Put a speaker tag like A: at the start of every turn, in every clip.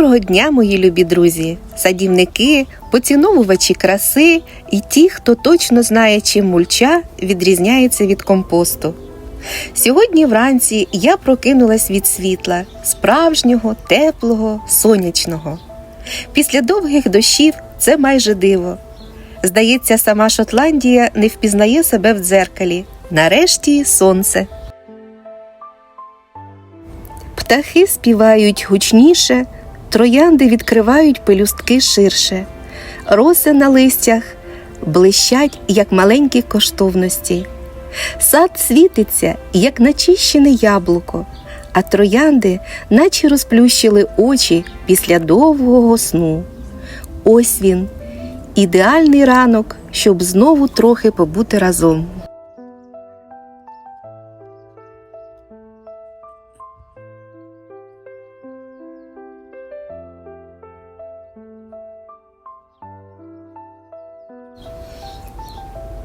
A: Доброго дня, мої любі друзі, садівники, поціновувачі краси і ті, хто точно знає, чим мульча відрізняється від компосту. Сьогодні вранці я прокинулась від світла, справжнього, теплого, сонячного. Після довгих дощів це майже диво. Здається, сама Шотландія не впізнає себе в дзеркалі. Нарешті сонце. Птахи співають гучніше, троянди відкривають пелюстки ширше, роси на листях блищать, як маленькі коштовності. Сад світиться, як начищене яблуко, а троянди, наче розплющили очі після довгого сну. Ось він, ідеальний ранок, щоб знову трохи побути разом.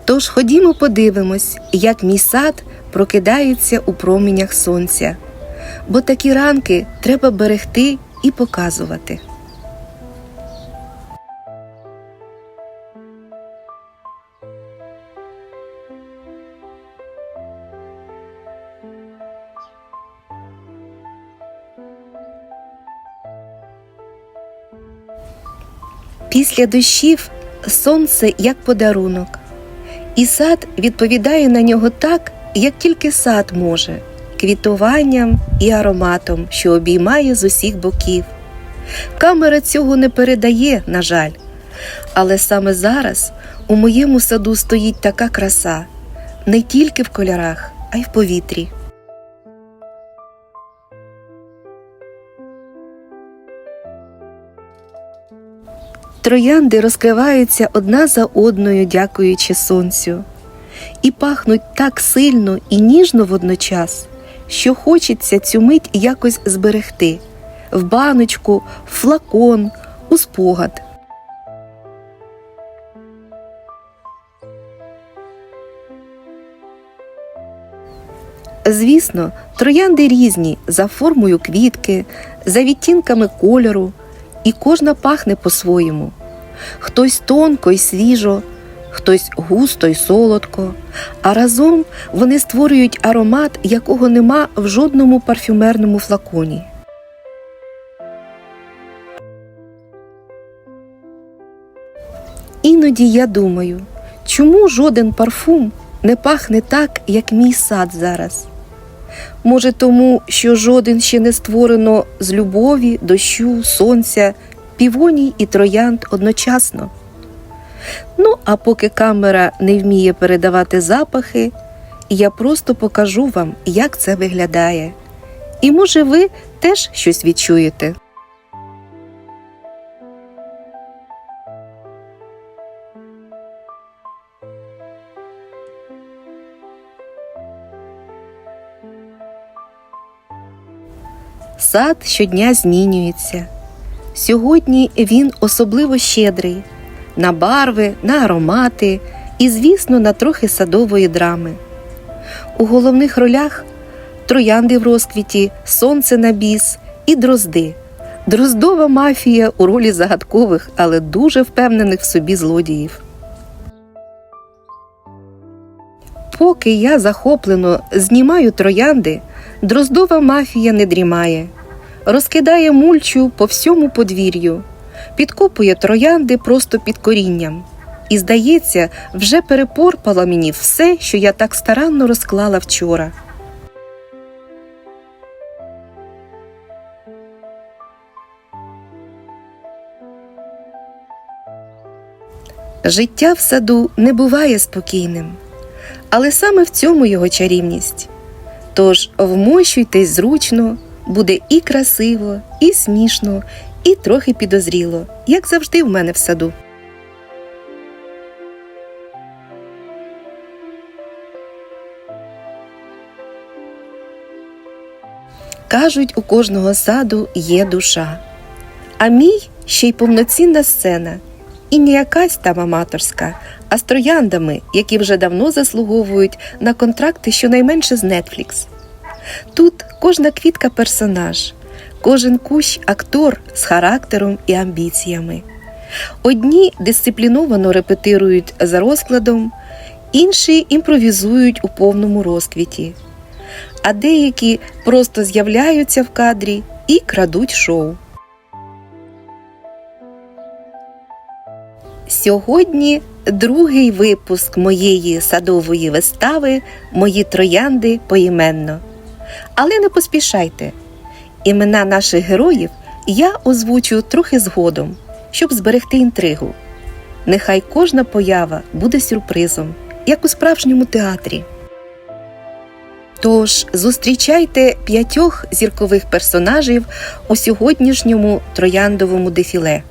A: Тож ходімо подивимось, як мій сад прокидається у променях сонця, бо такі ранки треба берегти і показувати. Після дощів сонце як подарунок. І сад відповідає на нього так, як тільки сад може, квітуванням і ароматом, що обіймає з усіх боків. Камера цього не передає, на жаль, але саме зараз у моєму саду стоїть така краса не тільки в кольорах, а й в повітрі. Троянди розкриваються одна за одною, дякуючи сонцю, і пахнуть так сильно і ніжно водночас, що хочеться цю мить якось зберегти в баночку, в флакон, у спогад. Звісно, троянди різні за формою квітки, за відтінками кольору, і кожна пахне по-своєму. Хтось тонко й свіжо, хтось густо й солодко, а разом вони створюють аромат, якого нема в жодному парфюмерному флаконі. Іноді я думаю, чому жоден парфум не пахне так, як мій сад зараз. Може, тому, що жоден ще не створено з любові, дощу, сонця, півоній і троянд одночасно. Ну, а поки камера не вміє передавати запахи, я просто покажу вам, як це виглядає. І може ви теж щось відчуєте. Сад щодня змінюється. Сьогодні він особливо щедрий на барви, на аромати і, звісно, на трохи садової драми. У головних ролях троянди в розквіті, сонце на біс і дрозди. Дроздова мафія у ролі загадкових, але дуже впевнених в собі злодіїв. Поки я захоплено знімаю троянди, дроздова мафія не дрімає, розкидає мульчу по всьому подвір'ю, підкопує троянди просто під корінням. І, здається, вже перепорпала мені все, що я так старанно розклала вчора. Життя в саду не буває спокійним, але саме в цьому його чарівність. Тож вмощуйтесь зручно, буде і красиво, і смішно, і трохи підозріло, як завжди в мене в саду. Кажуть, у кожного саду є душа, а мій ще й повноцінна сцена, і не якась там аматорська, а з трояндами, які вже давно заслуговують на контракти щонайменше з Netflix. Тут кожна квітка персонаж, Кожен кущ актор з характером і амбіціями. Одні дисципліновано репетирують за розкладом, інші імпровізують у повному розквіті, а деякі просто з'являються в кадрі і крадуть шоу. Сьогодні другий випуск моєї садової вистави Мої троянди поіменно. Але не поспішайте. Імена наших героїв я озвучу трохи згодом, щоб зберегти інтригу. Нехай кожна поява буде сюрпризом, як у справжньому театрі. Тож зустрічайте п'ятьох зіркових персонажів у сьогоднішньому трояндовому дефіле.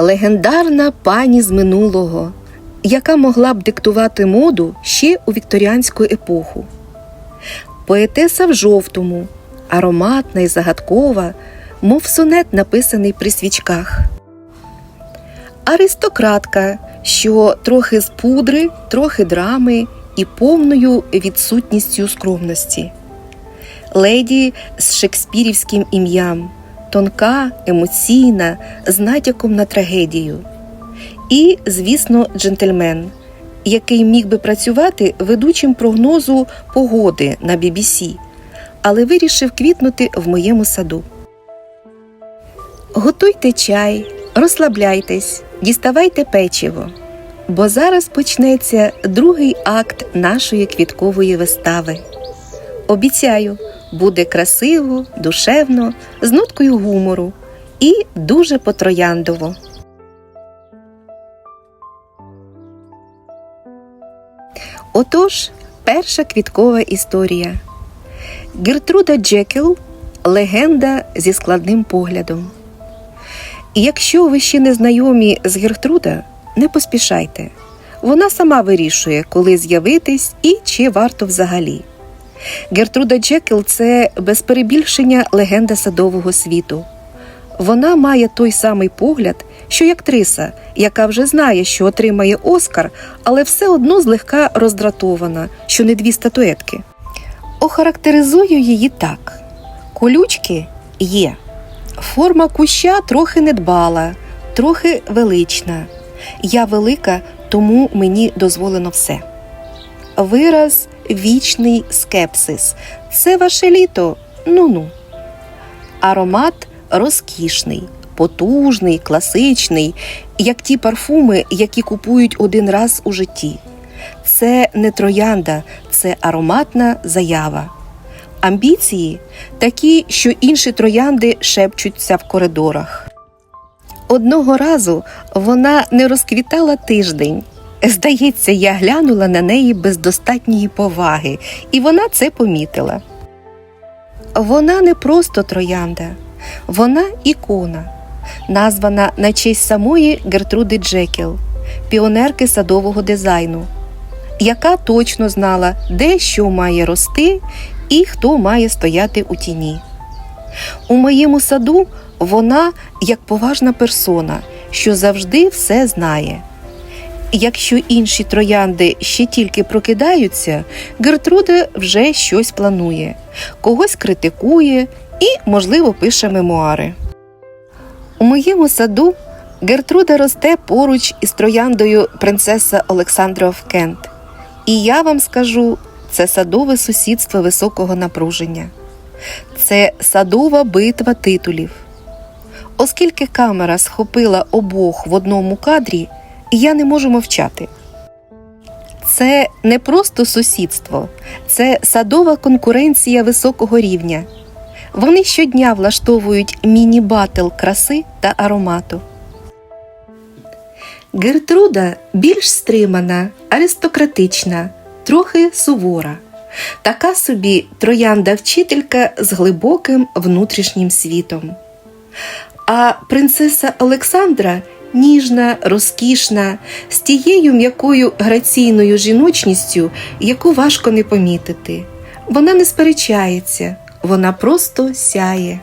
A: Легендарна пані з минулого, яка могла б диктувати моду ще у вікторіанську епоху. Поетеса в жовтому, ароматна і загадкова, мов сонет, написаний при свічках. Аристократка, що трохи з пудри, трохи драми і повною відсутністю скромності. Леді з шекспірівським ім'ям, тонка, емоційна, з натяком на трагедію. І, звісно, джентльмен, який міг би працювати ведучим прогнозу погоди на BBC, але вирішив квітнути в моєму саду. Готуйте чай, розслабляйтесь, діставайте печиво, бо зараз почнеться другий акт нашої квіткової вистави. Обіцяю, буде красиво, душевно, з ноткою гумору і дуже потрояндово. Отож, перша квіткова історія. Гертруда Джекел легенда зі складним поглядом. І якщо ви ще не знайомі з Гертруда, не поспішайте. Вона сама вирішує, коли з'явитись і чи варто взагалі. Гертруда Джекел це без перебільшення легенда садового світу. Вона має той самий погляд, що й актриса, яка вже знає, що отримає Оскар, але все одно злегка роздратована, що не дві статуетки. Охарактеризую її так: колючки є. Форма куща трохи недбала, трохи велична. Я велика, тому мені дозволено все. Вираз вічний скепсис. Це ваше літо. Ну-ну. Аромат розкішний, потужний, класичний, як ті парфуми, які купують один раз у житті. Це не троянда, це ароматна заява. Амбіції такі, що інші троянди шепчуться в коридорах. Одного разу вона не розквітала тиждень. Здається, я глянула на неї без достатньої поваги, і вона це помітила. Вона не просто троянда, вона ікона, названа на честь самої Гертруди Джекел, піонерки садового дизайну, яка точно знала, де що має рости і хто має стояти у тіні. У моєму саду вона як поважна персона, що завжди все знає. Якщо інші троянди ще тільки прокидаються, Гертруда вже щось планує, когось критикує і, можливо, пише мемуари. У моєму саду Гертруда росте поруч із трояндою принцеса Олександра в Кент. І я вам скажу, це садове сусідство високого напруження, це садова битва титулів. Оскільки камера схопила обох в одному кадрі, я не можу мовчати. Це не просто сусідство, це садова конкуренція високого рівня. Вони щодня влаштовують міні-батл краси та аромату. Гертруда більш стримана, аристократична, трохи сувора. Така собі троянда вчителька з глибоким внутрішнім світом. А принцеса Олександра ніжна, розкішна, з тією м'якою граційною жіночністю, яку важко не помітити. Вона не сперечається, вона просто сяє.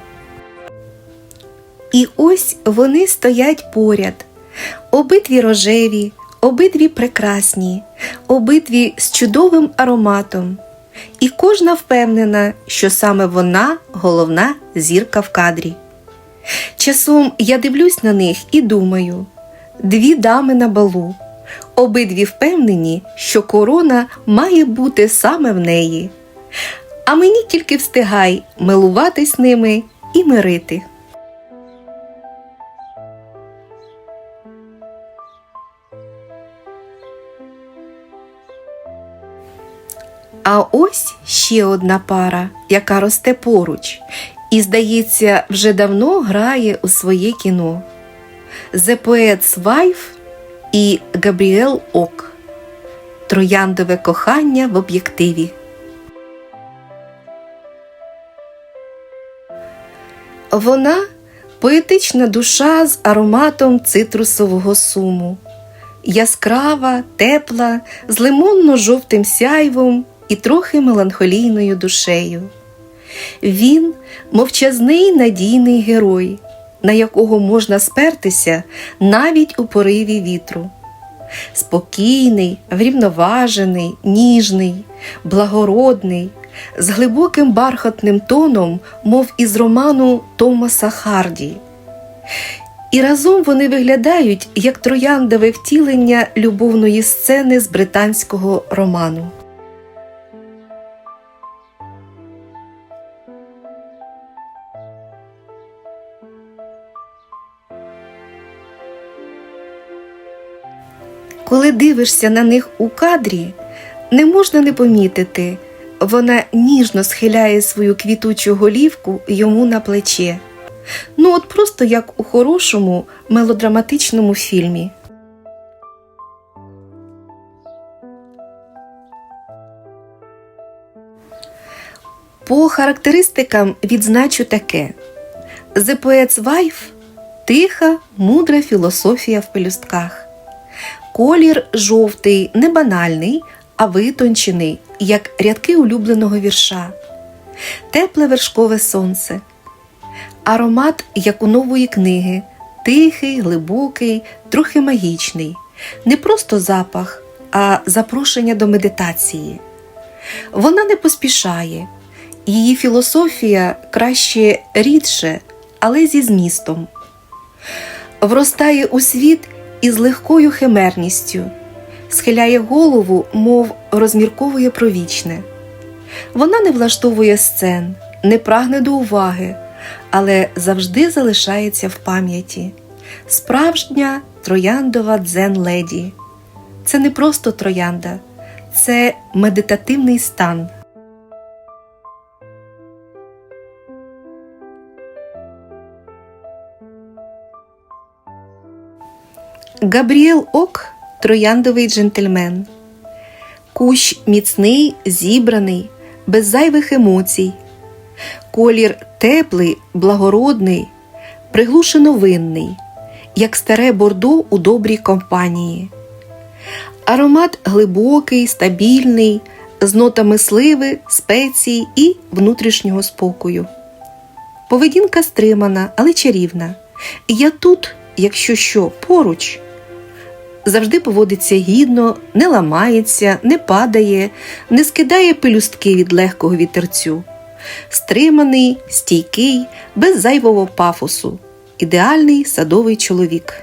A: І ось вони стоять поряд, обидві рожеві, обидві прекрасні, обидві з чудовим ароматом. і кожна впевнена, що саме вона головна зірка в кадрі. Часом я дивлюсь на них і думаю: дві дами на балу, обидві впевнені, що корона має бути саме в неї. А мені тільки встигай милуватись ними і мирити. А ось ще одна пара, яка росте поруч, і, здається, вже давно грає у своє кіно. The Poet's Wife і Габріел Ок. Трояндове кохання в об'єктиві. Вона поетична душа з ароматом цитрусового суму, яскрава, тепла, з лимонно-жовтим сяйвом і трохи меланхолійною душею. Він мовчазний надійний герой, на якого можна спертися навіть у пориві вітру. Спокійний, врівноважений, ніжний, благородний, з глибоким бархатним тоном, мов із роману Томаса Харді. І разом вони виглядають як трояндове втілення любовної сцени з британського роману. Коли дивишся на них у кадрі, не можна не помітити, вона ніжно схиляє свою квітучу голівку йому на плече. Ну, от просто як у хорошому мелодраматичному фільмі. По характеристикам відзначу таке: The Poet's Wife – тиха, мудра філософія в пелюстках. Колір жовтий, не банальний, а витончений, як рядки улюбленого вірша, тепле вершкове сонце, аромат, як у нової книги, тихий, глибокий, трохи магічний, не просто запах, а запрошення до медитації. Вона не поспішає, її філософія краще рідше, але зі змістом. Вростає у світ із легкою химерністю, схиляє голову, мов розмірковує про вічне. Вона не влаштовує сцен, не прагне до уваги, але завжди залишається в пам'яті. Справжня трояндова дзен леді. Це не просто троянда, це медитативний стан. Габріел Ок трояндовий джентльмен. Кущ міцний, зібраний, без зайвих емоцій. Колір теплий, благородний, приглушено винний, як старе бордо у добрій компанії. Аромат глибокий, стабільний, з нотами сливи, спецій і внутрішнього спокою. Поведінка стримана, але чарівна. Я тут, якщо що, поруч завжди поводиться гідно, не ламається, не падає, не скидає пелюстки від легкого вітерцю. Стриманий, стійкий, без зайвого пафосу, ідеальний садовий чоловік.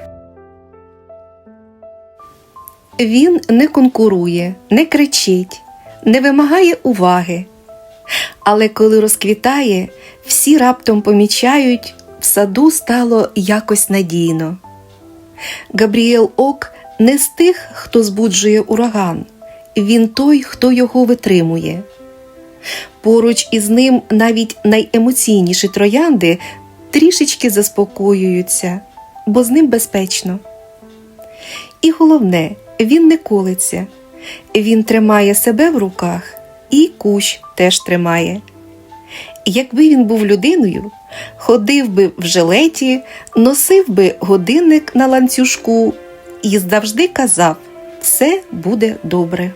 A: Він не конкурує, не кричить, не вимагає уваги. Але коли розквітає, всі раптом помічають, в саду стало якось надійно. Габріел Ок не з тих, хто збуджує ураган, він той, хто його витримує. Поруч із ним навіть найемоційніші троянди трішечки заспокоюються, бо з ним безпечно. І головне, він не колиться, він тримає себе в руках і кущ теж тримає. Якби він був людиною, ходив би в жилеті, носив би годинник на ланцюжку і завжди казав все буде добре.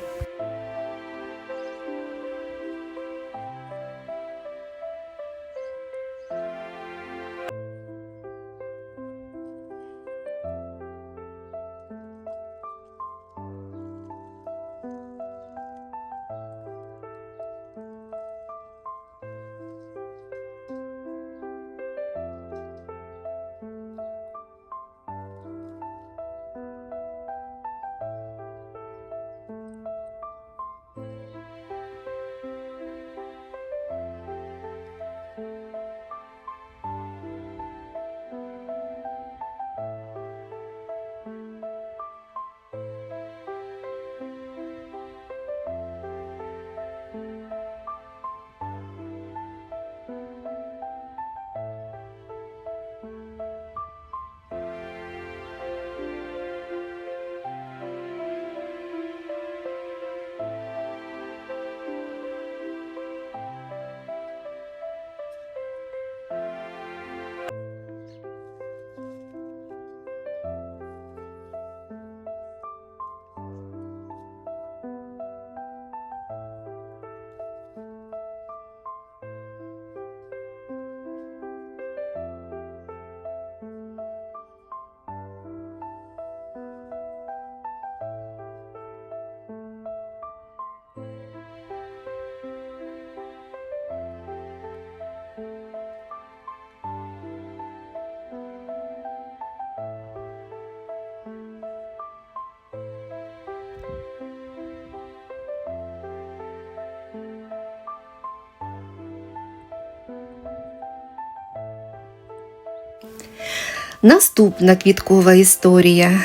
A: Наступна квіткова історія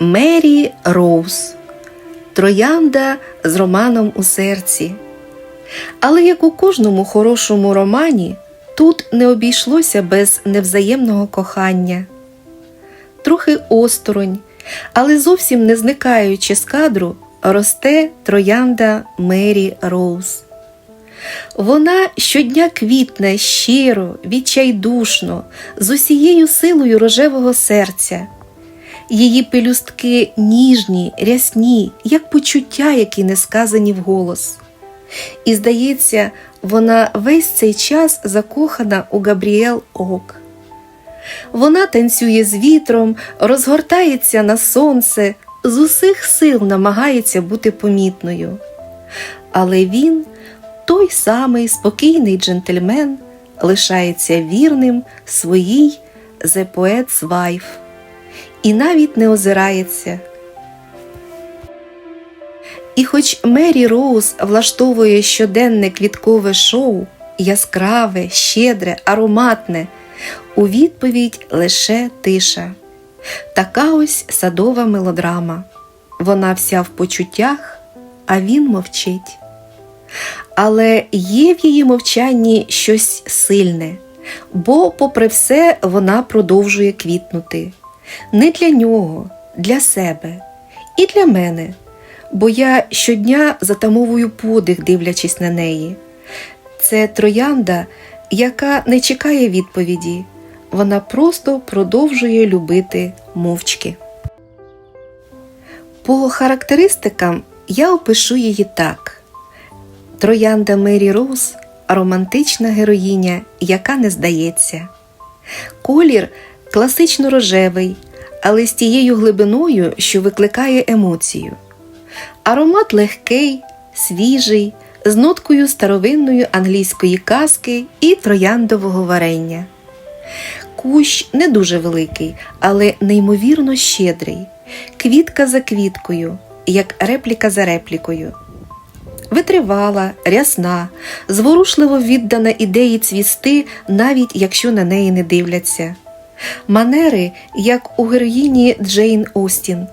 A: Мері Роуз. Троянда з романом у серці. Але як у кожному хорошому романі, тут не обійшлося без невзаємного кохання. Трохи осторонь, але зовсім не зникаючи з кадру, росте троянда Мері Роуз. Вона щодня квітне щиро, відчайдушно, з усією силою рожевого серця. Її пелюстки ніжні, рясні, як почуття, які не сказані вголос. І, здається, вона весь цей час закохана у Габріел Ок. Вона танцює з вітром, розгортається на сонце, з усіх сил намагається бути помітною. Але він, той самий спокійний джентльмен, лишається вірним своїй The Poet's Wife і навіть не озирається. І хоч Мері Роуз влаштовує щоденне квіткове шоу, яскраве, щедре, ароматне, у відповідь лише тиша. Така ось садова мелодрама. Вона вся в почуттях, а він мовчить. Але є в її мовчанні щось сильне, бо, попри все, вона продовжує квітнути. Не для нього, для себе і для мене, бо я щодня затамовую подих, дивлячись на неї. Це троянда, яка не чекає відповіді, вона просто продовжує любити мовчки. По характеристикам я опишу її так: Троянда Мері Роуз романтична героїня, яка не здається. Колір класично рожевий, але з тією глибиною, що викликає емоцію. Аромат легкий, свіжий, з ноткою старовинної англійської казки і трояндового варення. Кущ не дуже великий, але неймовірно щедрий, квітка за квіткою, як репліка за реплікою. Витривала, рясна, зворушливо віддана ідеї цвісти, навіть якщо на неї не дивляться. Манери, як у героїні Джейн Остін,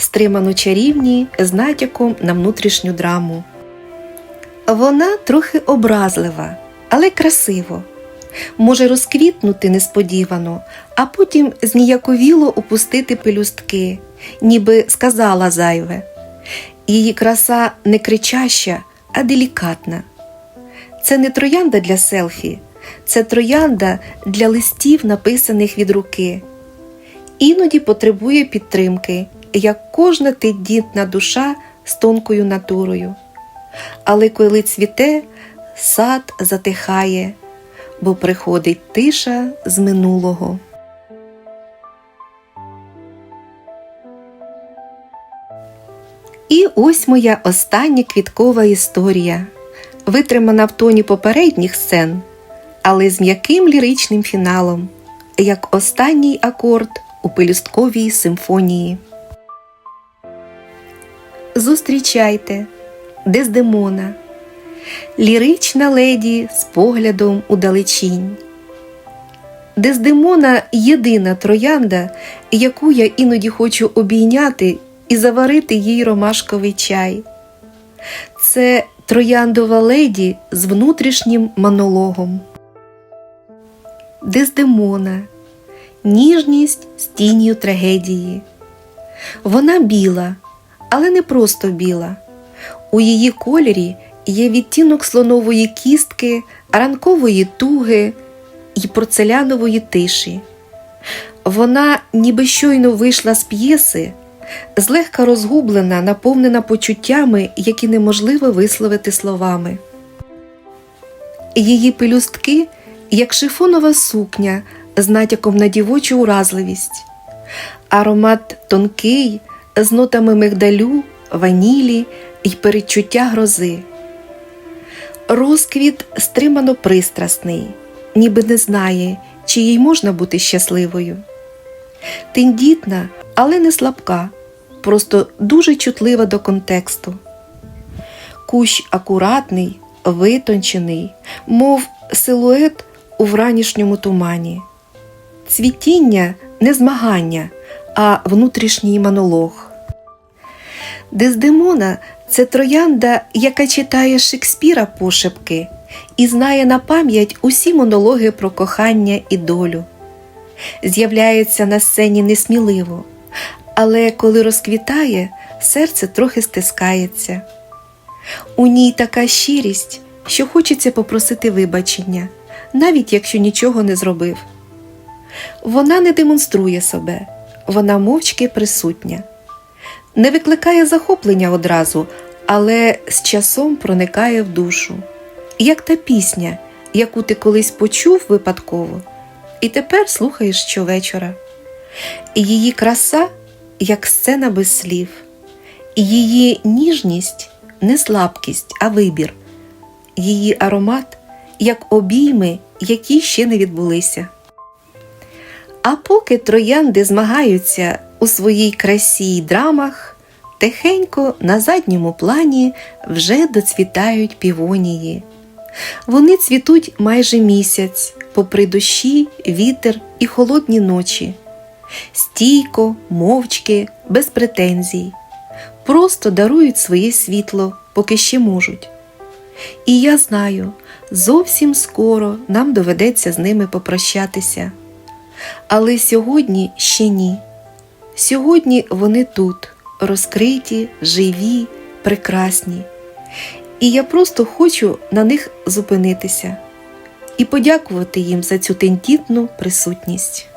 A: стримано чарівні з натяком на внутрішню драму. Вона трохи образлива, але красиво. Може розквітнути несподівано, а потім зніяковіло опустити пелюстки, ніби сказала зайве. Її краса не кричаща, а делікатна. Це не троянда для селфі, це троянда для листів, написаних від руки. Іноді потребує підтримки, як кожна тендітна душа з тонкою натурою. Але коли цвіте, сад затихає, бо приходить тиша з минулого. І ось моя остання квіткова історія, витримана в тоні попередніх сцен, але з м'яким ліричним фіналом, як останній акорд у пелюстковій симфонії. Зустрічайте Дездемона, лірична леді з поглядом у далечінь. Дездемона єдина троянда, яку я іноді хочу обійняти і заварити їй ромашковий чай. Це трояндова леді з внутрішнім монологом. Дездемона, ніжність з тінню трагедії. Вона біла, але не просто біла. У її кольорі є відтінок слонової кістки, ранкової туги і порцелянової тиші. Вона ніби щойно вийшла з п'єси, злегка розгублена, наповнена почуттями, які неможливо висловити словами. Її пелюстки, як шифонова сукня з натяком на дівочу уразливість, аромат тонкий, з нотами мигдалю, ванілі й передчуття грози. Розквіт стримано пристрасний, ніби не знає, чи їй можна бути щасливою. Тендітна, але не слабка, просто дуже чутлива до контексту. Кущ акуратний, витончений, мов силует у вранішньому тумані. Цвітіння не змагання, а внутрішній монолог. Дездемона це троянда, яка читає Шекспіра пошепки і знає на пам'ять усі монологи про кохання і долю. З'являється на сцені несміливо, але коли розквітає, серце трохи стискається. У ній така щирість, що хочеться попросити вибачення, навіть якщо нічого не зробив. Вона не демонструє себе, вона мовчки присутня, не викликає захоплення одразу, але з часом проникає в душу, як та пісня, яку ти колись почув випадково, і тепер слухаєш щовечора. Її краса, як сцена без слів, і її ніжність не слабкість, а вибір, її аромат, як обійми, які ще не відбулися. А поки троянди змагаються у своїй красі й драмах, тихенько на задньому плані вже доцвітають півонії. Вони цвітуть майже місяць, попри дощі, вітер і холодні ночі, стійко, мовчки, без претензій, просто дарують своє світло, поки ще можуть. І я знаю, зовсім скоро нам доведеться з ними попрощатися. Але сьогодні ще ні. Сьогодні вони тут, розкриті, живі, прекрасні. І я просто хочу на них зупинитися і подякувати їм за цю тендітну присутність.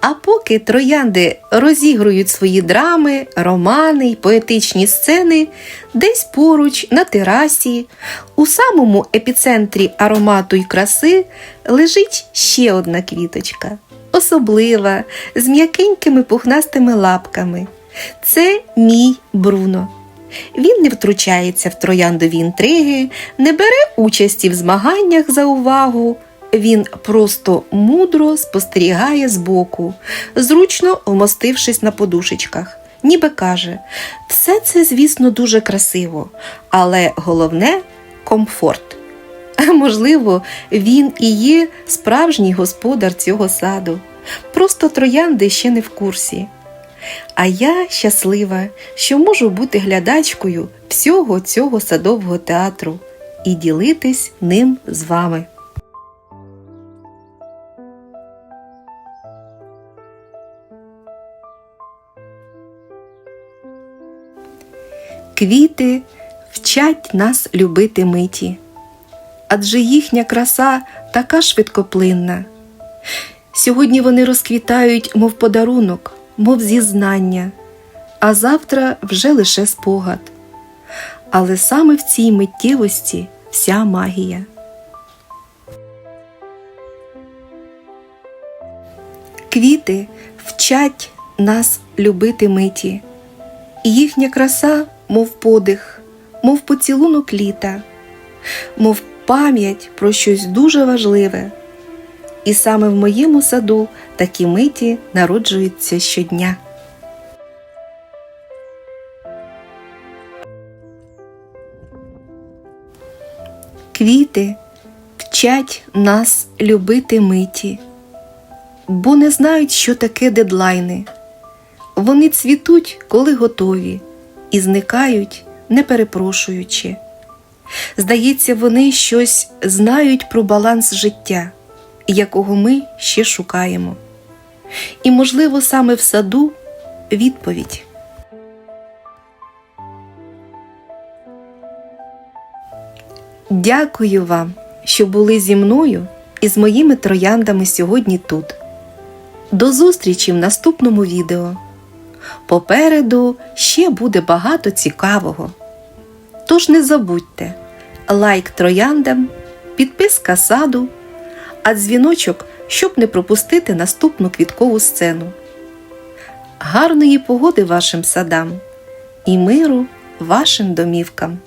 A: А поки троянди розігрують свої драми, романи й поетичні сцени, десь поруч на терасі, у самому епіцентрі аромату й краси лежить ще одна квіточка, особлива, з м'якенькими пухнастими лапками. Це мій Бруно. Він не втручається в трояндові інтриги, не бере участі в змаганнях за увагу. Він просто мудро спостерігає збоку, зручно вмостившись на подушечках, ніби каже: все це, звісно, дуже красиво, але головне комфорт. Можливо, він і є справжній господар цього саду. Просто троянди ще не в курсі. А я щаслива, що можу бути глядачкою всього цього садового театру і ділитись ним з вами. Квіти вчать нас любити миті, адже їхня краса така швидкоплинна. Сьогодні вони розквітають, мов подарунок, мов зізнання, а завтра вже лише спогад. Але саме в цій миттєвості вся магія. Квіти вчать нас любити миті, і їхня краса, мов подих, мов поцілунок літа, мов пам'ять про щось дуже важливе. І саме в моєму саду такі миті народжуються щодня. Квіти вчать нас любити миті, бо не знають, що таке дедлайни. Вони цвітуть, коли готові, і зникають, не перепрошуючи. Здається, вони щось знають про баланс життя, якого ми ще шукаємо. І, можливо, саме в саду відповідь. Дякую вам, що були зі мною і з моїми трояндами сьогодні тут. До зустрічі в наступному відео. Попереду ще буде багато цікавого. Тож не забудьте лайк трояндам, підписка саду, а дзвіночок, щоб не пропустити наступну квіткову сцену. Гарної погоди вашим садам і миру вашим домівкам!